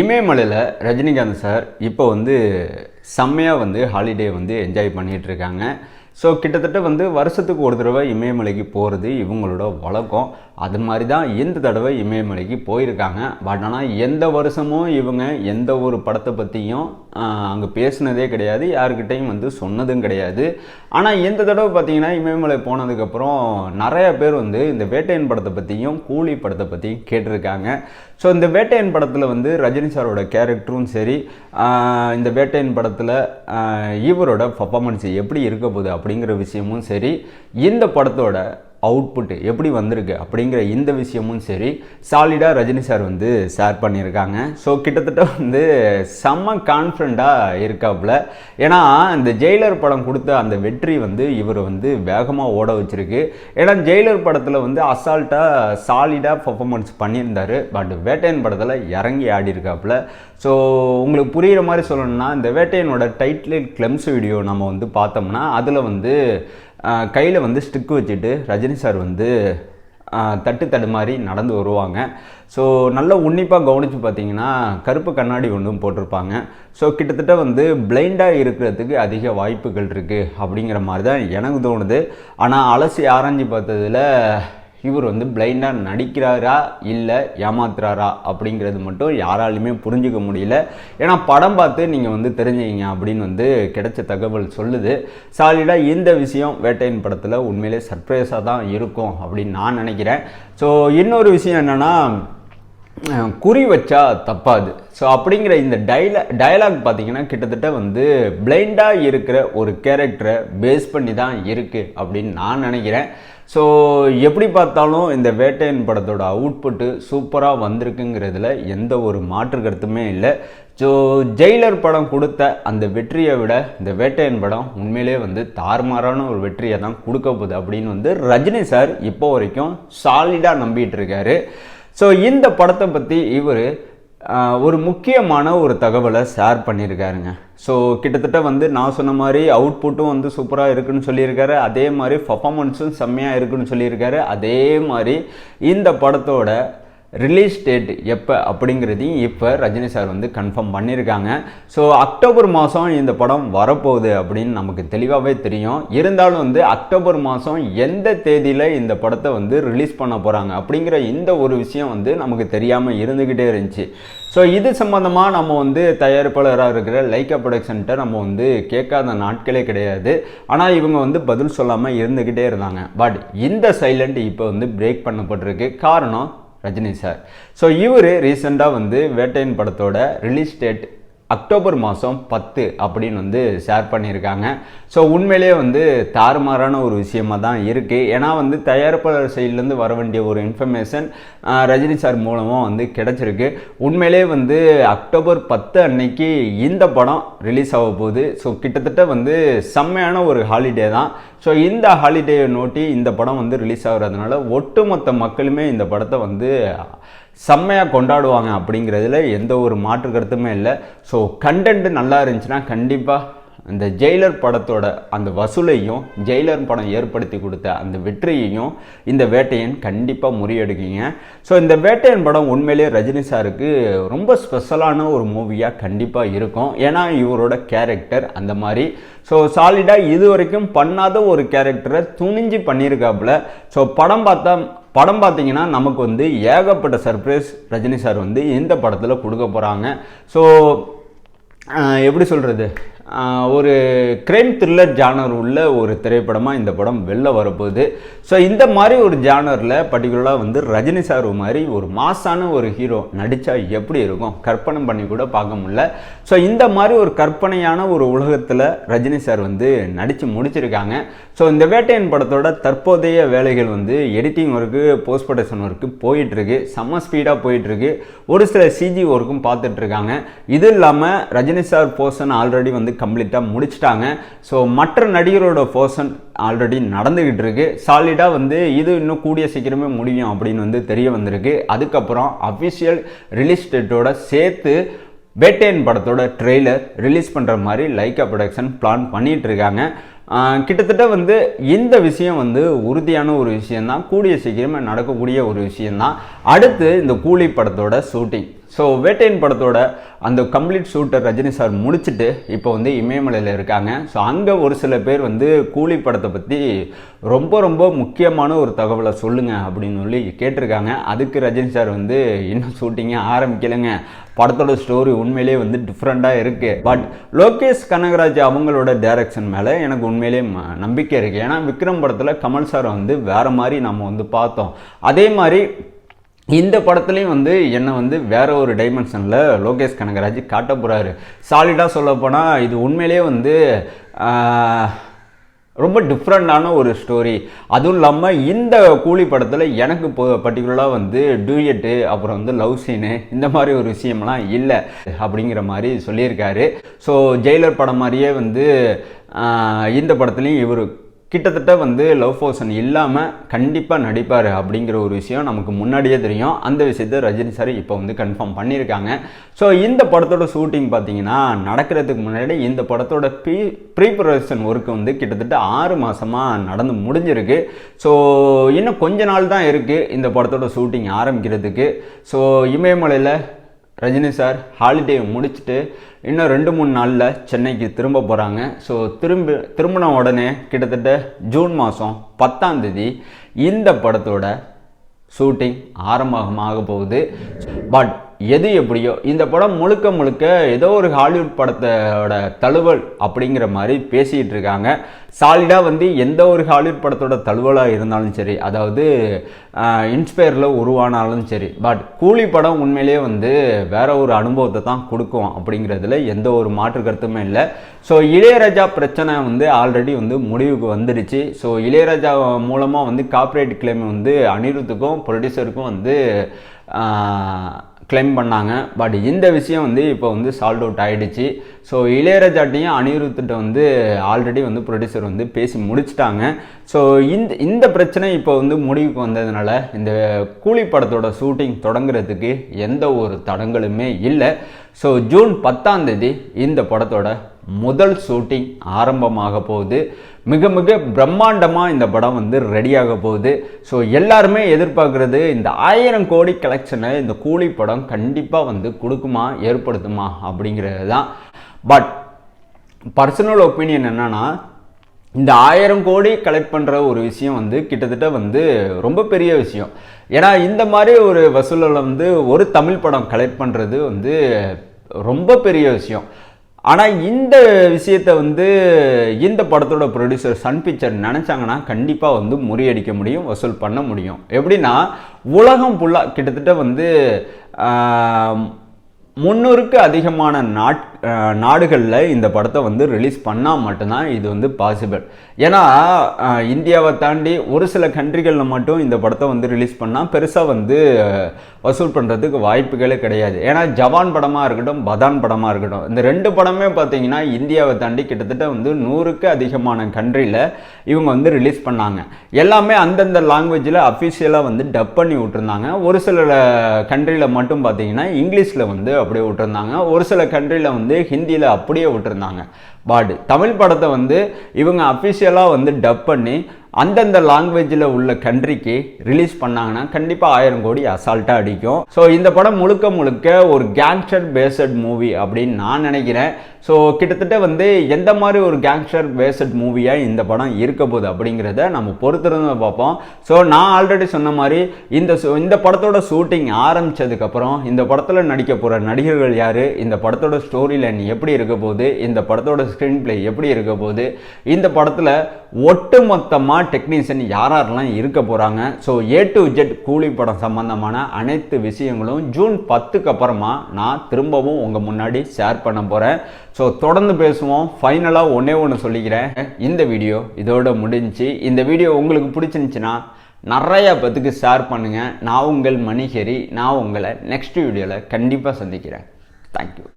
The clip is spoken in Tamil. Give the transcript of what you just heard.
இமயமலையில் ரஜினிகாந்த் சார் இப்போ வந்து செம்மையாக வந்து ஹாலிடே வந்து என்ஜாய் பண்ணிகிட்ருக்காங்க ஸோ கிட்டத்தட்ட வந்து வருஷத்துக்கு ஒரு தடவை இமயமலைக்கு போகிறது இவங்களோட வழக்கம். அது மாதிரி தான் இந்த தடவை இமயமலைக்கு போயிருக்காங்க. பட் ஆனால் எந்த வருஷமும் இவங்க எந்த ஒரு படத்தை பற்றியும் அங்கே பேசுனதே கிடையாது யாருக்கிட்டையும் வந்து சொன்னதும் கிடையாது. ஆனால் இந்த தடவை பார்த்தீங்கன்னா இமயமலை போனதுக்கப்புறம் நிறைய பேர் வந்து இந்த வேட்டையன் படத்தை பற்றியும் கூலி படத்தை பற்றியும் கேட்டிருக்காங்க. ஸோ இந்த வேட்டையன் படத்தில் வந்து ரஜினி சாரோட கேரக்டரும் சரி இந்த வேட்டையன் படத்தில் இவரோட பர்ஃபாமன்ஸ் எப்படி இருக்க போகுது அப்படிங்கிற விஷயமும் சரி இந்த படத்தோட அவுட்புட் எப்படி வந்திருக்கு அப்படிங்கிற இந்த விஷயமும் சரி சாலிடாக ரஜினி சார் வந்து ஷேர் பண்ணியிருக்காங்க. ஸோ கிட்டத்தட்ட வந்து செம்ம கான்ஃபிடண்ட்டாக இருக்காப்புல. ஏன்னா இந்த ஜெயிலர் படம் கொடுத்த அந்த வெற்றி வந்து இவர் வந்து வேகமாக ஓட வச்சிருக்கு. ஏன்னா ஜெயிலர் படத்தில் வந்து அசால்ட்டாக சாலிடாக பர்ஃபாமன்ஸ் பண்ணியிருந்தாரு. பட் வேட்டையன் படத்தில் இறங்கி ஆடி இருக்காப்புல ஸோ உங்களுக்கு புரிகிற மாதிரி சொல்லணும்னா இந்த வேட்டையனோட டைட்டில் கிளம்ஸ் வீடியோ நம்ம வந்து பார்த்தோம்னா அதில் வந்து கையில் வந்து ஸ்டிக் வச்சுட்டு ரஜினி சார் வந்து தட்டு தட்டு தடுமாறி நடந்து வருவாங்க. ஸோ நல்ல உன்னிப்பாக கவனித்து பார்த்தீங்கன்னா கருப்பு கண்ணாடி ஒன்றும் போட்டிருப்பாங்க. ஸோ கிட்டத்தட்ட வந்து பிளைண்டாக இருக்கிறதுக்கு அதிக வாய்ப்புகள் இருக்குது அப்படிங்கிற மாதிரி தான் எனக்கு தோணுது. ஆனால் அலசி ஆராய்ஞ்சு பார்த்ததில் இவர் வந்து பிளைண்டாக நடிக்கிறாரா இல்லை ஏமாத்துறாரா அப்படிங்கிறது மட்டும் யாராலையுமே புரிஞ்சுக்க முடியல. ஏன்னா படம் பார்த்து நீங்கள் வந்து தெரிஞ்சுக்கிங்க அப்படின்னு வந்து கிடைச்ச தகவல் சொல்லுது. சாலிடாக இந்த விஷயம் வேட்டையின் படத்தில் உண்மையிலே சர்ப்ரைஸாக தான் இருக்கும் அப்படின்னு நான் நினைக்கிறேன். ஸோ இன்னொரு விஷயம் என்னென்னா குறி வச்சா தப்பாது. ஸோ அப்படிங்கிற இந்த டைலா டயலாக் பார்த்தீங்கன்னா கிட்டத்தட்ட வந்து பிளைண்டாக இருக்கிற ஒரு கேரக்டரை பேஸ் பண்ணி தான் இருக்குது அப்படின்னு நான் நினைக்கிறேன். ஸோ எப்படி பார்த்தாலும் இந்த வேட்டையன் படத்தோட அவுட்புட்டு சூப்பராக வந்திருக்குங்கிறதுல எந்த ஒரு மாற்று கருத்துமே இல்லை. ஸோ ஜெயிலர் படம் கொடுத்த அந்த வெற்றியை விட இந்த வேட்டையன் படம் உண்மையிலே வந்து தாறுமாறான ஒரு வெற்றியை தான் கொடுக்க போகுது அப்படின்னு வந்து ரஜினி சார் இப்போ வரைக்கும் சாலிடாக நம்பிட்டு இருக்காரு. ஸோ இந்த படத்தை பற்றி இவர் ஒரு முக்கியமான ஒரு தகவலை ஷேர் பண்ணியிருக்காருங்க. ஸோ கிட்டத்தட்ட வந்து நான் சொன்ன மாதிரி அவுட்புட்டும் வந்து சூப்பராக இருக்குன்னு சொல்லியிருக்காரு. அதே மாதிரி பர்ஃபாமன்ஸும் செம்மையாக இருக்குன்னு சொல்லியிருக்காரு. அதே மாதிரி இந்த படத்தோட ரிலீஸ் டேட் எப்போ அப்படிங்கிறதையும் இப்போ ரஜினி சார் வந்து கன்ஃபார்ம் பண்ணியிருக்காங்க. ஸோ அக்டோபர் மாதம் இந்த படம் வரப்போகுது அப்படின்னு நமக்கு தெளிவாகவே தெரியும். இருந்தாலும் வந்து அக்டோபர் மாதம் எந்த தேதியில் இந்த படத்தை வந்து ரிலீஸ் பண்ண போகிறாங்க அப்படிங்கிற இந்த ஒரு விஷயம் வந்து நமக்கு தெரியாமல் இருந்துக்கிட்டே இருந்துச்சு. ஸோ இது சம்மந்தமாக நம்ம வந்து தயாரிப்பாளராக இருக்கிற லைக்கா ப்ரொடக்ஷன்ட்ட நம்ம வந்து கேட்காத நாட்களே கிடையாது. ஆனால் இவங்க வந்து பதில் சொல்லாமல் இருந்துக்கிட்டே இருந்தாங்க. பட் இந்த சைலண்ட் இப்போ வந்து பிரேக் பண்ணப்பட்டிருக்கு. காரணம் ரஜினி சார். ஸோ இவர் ரீசெண்டாக வந்து வேட்டையன் படத்தோட ரிலீஸ் டேட் அக்டோபர் மாதம் பத்து அப்படின்னு வந்து ஷேர் பண்ணியிருக்காங்க. ஸோ உண்மையிலேயே வந்து தாறுமாறான ஒரு விஷயமாக தான் இருக்குது ஏன்னா வந்து தயாரிப்பாளர் சைட்லேருந்து வர வேண்டிய ஒரு இன்ஃபர்மேஷன் ரஜினி சார் மூலமாக வந்து கிடச்சிருக்கு. உண்மையிலே வந்து அக்டோபர் பத்து அன்னைக்கு இந்த படம் ரிலீஸ் ஆக போகுது. ஸோ கிட்டத்தட்ட வந்து செம்மையான ஒரு ஹாலிடே தான். ஸோ இந்த ஹாலிடேயை நோட்டி இந்த படம் வந்து ரிலீஸ் ஆகுறதுனால ஒட்டுமொத்த மக்களுமே இந்த படத்தை வந்து செம்மையாக கொண்டாடுவாங்க அப்படிங்கிறதுல எந்த ஒரு மாற்று கருத்துமே இல்லை. ஸோ கண்டென்ட் நல்லா இருந்துச்சுன்னா கண்டிப்பாக அந்த ஜெயிலர் படத்தோட அந்த வசூலையும் ஜெயிலர் படம் ஏற்படுத்தி கொடுத்த அந்த வெற்றியையும் இந்த வேட்டையன் கண்டிப்பாக முறியெடுக்குங்க. ஸோ இந்த வேட்டையன் படம் உண்மையிலேயே ரஜினி சாருக்கு ரொம்ப ஸ்பெஷலான ஒரு மூவியாக கண்டிப்பாக இருக்கும். ஏன்னா இவரோட கேரக்டர் அந்த மாதிரி. ஸோ சாலிடாக இது வரைக்கும் பண்ணாத ஒரு கேரக்டரை துணிஞ்சு பண்ணியிருக்காப்புல ஸோ படம் பார்த்தா படம் பார்த்தீங்கன்னா நமக்கு வந்து ஏகப்பட்ட சர்ப்ரைஸ் ரஜினி சார் வந்து இந்த படத்தில் கொடுக்க போகிறாங்க ஸோ எப்படி சொல்கிறது ஒரு கிரைம் த்ரில்லர் ஜானர் உள்ள ஒரு திரைப்படமாக இந்த படம் வெளில வரப்போகுது. ஸோ இந்த மாதிரி ஒரு ஜானரில் பர்டிகுலராக வந்து ரஜினி சார் மாதிரி ஒரு மாசான ஒரு ஹீரோ நடித்தா எப்படி இருக்கும்? கற்பனை பண்ணி கூட பார்க்க முடியல. ஸோ இந்த மாதிரி ஒரு கற்பனையான ஒரு உலகத்தில் ரஜினி சார் வந்து நடித்து முடிச்சிருக்காங்க. ஸோ இந்த வேட்டையன் படத்தோட தற்போதைய வேலைகள் வந்து editing work post production work போயிட்டுருக்கு செம்ம ஸ்பீடாக போயிட்டுருக்கு. ஒரு சில சிஜி ஒர்க்கும் பார்த்துட்ருக்காங்க இது இல்லாமல் ரஜினி சார் போர்ஷன் ஆல்ரெடி வந்து கம்ப்ளீட்டாக முடிச்சிட்டாங்க. ஸோ மற்ற நடிகரோட போர்ஷன் ஆல்ரெடி நடந்துக்கிட்டு இருக்கு சாலிடாக வந்து இது இன்னும் கூடிய சீக்கிரமே முடியும் அப்படின்னு வந்து தெரிய வந்திருக்கு. அதுக்கப்புறம் அஃபிஷியல் ரிலீஸ் டேட்டோட சேர்த்து வேட்டையன் படத்தோட ட்ரெய்லர் ரிலீஸ் பண்ணுற மாதிரி லைக்கா ப்ரொடக்ஷன் பிளான் பண்ணிகிட்டு இருக்காங்க கிட்டத்தட்ட வந்து இந்த விஷயம் வந்து உறுதியான ஒரு விஷயந்தான் கூடிய சீக்கிரமே நடக்கக்கூடிய ஒரு விஷயந்தான் அடுத்து இந்த கூலி படத்தோட ஷூட்டிங் ஸோ வேட்டையின் படத்தோட அந்த கம்ப்ளீட் ஷூட்டர் ரஜினி சார் முடிச்சுட்டு இப்போ வந்து இமயமலையில் இருக்காங்க. ஸோ அங்கே ஒரு சில பேர் வந்து கூலி படத்தை பற்றி ரொம்ப ரொம்ப முக்கியமான ஒரு தகவலை சொல்லுங்கள் அப்படின்னு சொல்லி கேட்டிருக்காங்க. அதுக்கு ரஜினி சார் வந்து இன்னும் ஷூட்டிங்கே ஆரம்பிக்கலைங்க. படத்தோட ஸ்டோரி உண்மையிலேயே வந்து டிஃப்ரெண்ட்டாக இருக்குது பட் லோகேஷ் கனகராஜ் அவங்களோட டைரக்ஷன் மேலே எனக்கு உண்மையிலேயே நம்பிக்கை இருக்குது ஏன்னா விக்ரம் படத்தில் கமல் சாரை வந்து வேறு மாதிரி நம்ம வந்து பார்த்தோம். அதே மாதிரி இந்த படத்துலையும் வந்து என்னை வந்து வேற ஒரு டைமென்ஷனில் லோகேஷ் கனகராஜ் காட்ட போகிறாரு சாலிடாக சொல்லப்போனால் இது உண்மையிலேயே வந்து ரொம்ப டிஃப்ரெண்டான ஒரு ஸ்டோரி அதுவும் இல்லாமல் இந்த கூலி படத்தில் எனக்கு இப்போ பர்டிகுலராக வந்து டூயட்டு அப்புறம் வந்து லவ் சீனு இந்த மாதிரி ஒரு விஷயம்லாம் இல்லை அப்படிங்கிற மாதிரி சொல்லியிருக்காரு. ஸோ ஜெயிலர் படம் மாதிரியே வந்து இந்த படத்துலையும் இவர் கிட்டத்தட்ட வந்து லவ் போர்ஷன் இல்லாமல் கண்டிப்பாக நடிப்பார் அப்படிங்கிற ஒரு விஷயம் நமக்கு முன்னாடியே தெரியும். அந்த விஷயத்த ரஜினி சார் இப்போ வந்து கன்ஃபார்ம் பண்ணியிருக்காங்க ஸோ இந்த படத்தோட ஷூட்டிங் பார்த்தீங்கன்னா நடக்கிறதுக்கு முன்னாடி இந்த படத்தோட ப்ரீ ப்ரீ ப்ரொடக்ஷன் வந்து கிட்டத்தட்ட ஆறு மாதமாக நடந்து முடிஞ்சிருக்கு. ஸோ இன்னும் கொஞ்ச நாள் தான் இருக்குது இந்த படத்தோட ஷூட்டிங் ஆரம்பிக்கிறதுக்கு. ஸோ இமயமலையில் ரஜினி சார் ஹாலிடே முடிச்சுட்டு இன்னும் ரெண்டு மூணு நாளில் சென்னைக்கு திரும்ப போகிறாங்க ஸோ திரும்ப திரும்பின உடனே கிட்டத்தட்ட ஜூன் மாதம் பத்தாம் தேதி இந்த படத்தோட ஷூட்டிங் ஆரம்பமாக போகுது. பட் எது எப்படியோ இந்த படம் முழுக்க முழுக்க ஏதோ ஒரு ஹாலிவுட் படத்தோட தழுவல் அப்படிங்கிற மாதிரி பேசிகிட்டு இருக்காங்க. சாலிடாக வந்து எந்த ஒரு ஹாலிவுட் படத்தோட தழுவலாக இருந்தாலும் சரி அதாவது இன்ஸ்பயரில் உருவானாலும் சரி பட் கூலி படம் உண்மையிலேயே வந்து வேற ஒரு அனுபவத்தை தான் கொடுக்கும் அப்படிங்கிறதுல எந்த ஒரு மாற்று கருத்துமே இல்லை. ஸோ இளையராஜா பிரச்சனை வந்து ஆல்ரெடி வந்து முடிவுக்கு வந்துடுச்சு. ஸோ இளையராஜா மூலமாக வந்து கார்ப்பரேட் கிளைம் வந்து அனிருத்துக்கும் ப்ரொடியூசருக்கும் வந்து கிளைம் பண்ணாங்க. பட் இந்த விஷயம் வந்து இப்போ வந்து சால்வ் அவுட் ஆகிடுச்சு ஸோ இளையராஜாட்டையும் அனிருத்திட்ட வந்து ஆல்ரெடி வந்து ப்ரொடியூசர் வந்து பேசி முடிச்சிட்டாங்க. ஸோ இந்த இந்த பிரச்சனை இப்போ வந்து முடிவுக்கு வந்ததுனால இந்த கூலி படத்தோட ஷூட்டிங் தொடங்குறதுக்கு எந்த ஒரு தடங்களுமே இல்லை. ஸோ ஜூன் பத்தாம் தேதி இந்த படத்தோட முதல் ஷூட்டிங் ஆரம்பமாக போகுது. மிக மிக பிரம்மாண்டமாக இந்த படம் வந்து ரெடியாக போகுது. ஸோ எல்லாருமே எதிர்பார்க்குறது இந்த ஆயிரம் கோடி கலெக்ஷனை இந்த கூலி படம் கண்டிப்பாக வந்து கொடுக்குமா ஏற்படுத்துமா அப்படிங்கிறது தான் பட் பர்சனல் ஒப்பீனியன் என்னன்னா இந்த ஆயிரம் கோடி கலெக்ட் பண்ணுற ஒரு விஷயம் வந்து கிட்டத்தட்ட வந்து ரொம்ப பெரிய விஷயம். ஏன்னா இந்த மாதிரி ஒரு வசூலில் வந்து ஒரு தமிழ் படம் கலெக்ட் பண்ணுறது வந்து ரொம்ப பெரிய விஷயம். ஆனால் இந்த விஷயத்தை வந்து இந்த படத்தோட ப்ரொடியூசர் சன் பிக்சர் நினச்சாங்கன்னா கண்டிப்பாக வந்து முறியடிக்க முடியும் வசூல் பண்ண முடியும். எப்படின்னா உலகம் ஃபுல்லாக கிட்டத்தட்ட வந்து முன்னூறுக்கு முந்நூறுக்கு அதிகமான நாட் நாடுகளில் இந்த படத்தை வந்து ரிலீஸ் பண்ணால் மட்டும்தான் இது வந்து பாசிபிள் ஏன்னா இந்தியாவை தாண்டி ஒரு சில கண்ட்ரிகளில் மட்டும் இந்த படத்தை வந்து ரிலீஸ் பண்ணால் பெருசாக வந்து வசூல் பண்ணுறதுக்கு வாய்ப்புகளே கிடையாது. ஏன்னா ஜவான் படமாக இருக்கட்டும் பதான் படமாக இருக்கட்டும் இந்த ரெண்டு படமே பார்த்தீங்கன்னா இந்தியாவை தாண்டி கிட்டத்தட்ட வந்து நூறுக்கு அதிகமான கண்ட்ரியில் இவங்க வந்து ரிலீஸ் பண்ணாங்க. எல்லாமே அந்தந்த லாங்குவேஜில் அஃபிஷியலாக வந்து டப் பண்ணி விட்டுருந்தாங்க. ஒரு சில கண்ட்ரியில் மட்டும் பார்த்தீங்கன்னா இங்கிலீஷில் வந்து அப்படியே விட்டுருந்தாங்க. ஒரு சில கண்ட்ரியில் வந்து ஹிந்தியில் அப்படியே விட்டுருந்தாங்க. பட் தமிழ் படத்தை வந்து இவங்க அஃபிஷியலாக வந்து டப் பண்ணி அந்தந்த லாங்குவேஜில் உள்ள கண்ட்ரிக்கு ரிலீஸ் பண்ணாங்கன்னா கண்டிப்பாக ஆயிரம் கோடி அசால்ட்டாக அடிக்கும். ஸோ இந்த படம் முழுக்க முழுக்க ஒரு கேங்ஸ்டர் பேஸ்ட் மூவி அப்படின்னு நான் நினைக்கிறேன். ஸோ கிட்டத்தட்ட வந்து எந்த மாதிரி ஒரு கேங்ஸ்டர் பேஸ்ட் மூவியாக இந்த படம் இருக்க போகுது அப்படிங்கிறத நம்ம பொறுத்திருந்து பார்ப்போம். ஸோ நான் ஆல்ரெடி சொன்ன மாதிரி இந்த இந்த படத்தோட ஷூட்டிங் ஆரம்பிச்சதுக்கப்புறம் இந்த படத்தில் நடிக்க போகிற நடிகர்கள் யார்? இந்த படத்தோட ஸ்டோரி லைன் எப்படி இருக்க போகுது? இந்த படத்தோட ஸ்க்ரீன் பிளே எப்படி இருக்க போகுது? இந்த படத்தில் ஒட்டுமொத்தமாக டெக்னீஷியன் யார் யாரெல்லாம் இருக்க போகிறாங்க ஸோ ஏ டு ஜெட் கூலி படம் சம்பந்தமான அனைத்து விஷயங்களும் ஜூன் பத்துக்கு அப்புறமா நான் திரும்பவும் உங்கள் முன்னாடி ஷேர் பண்ண போகிறேன் ஸோ தொடர்ந்து பேசுவோம். ஃபைனலாக ஒன்றே ஒன்று சொல்லிக்கிறேன். இந்த வீடியோ இதோட முடிஞ்சுச்சு இந்த வீடியோ உங்களுக்கு பிடிச்சிருந்துச்சுன்னா நிறையா பேத்துக்கு ஷேர் பண்ணுங்கள் நான் உங்கள் மணிஹரி நான் உங்களை நெக்ஸ்ட் வீடியோவில் கண்டிப்பாக சந்திக்கிறேன். தேங்க்யூ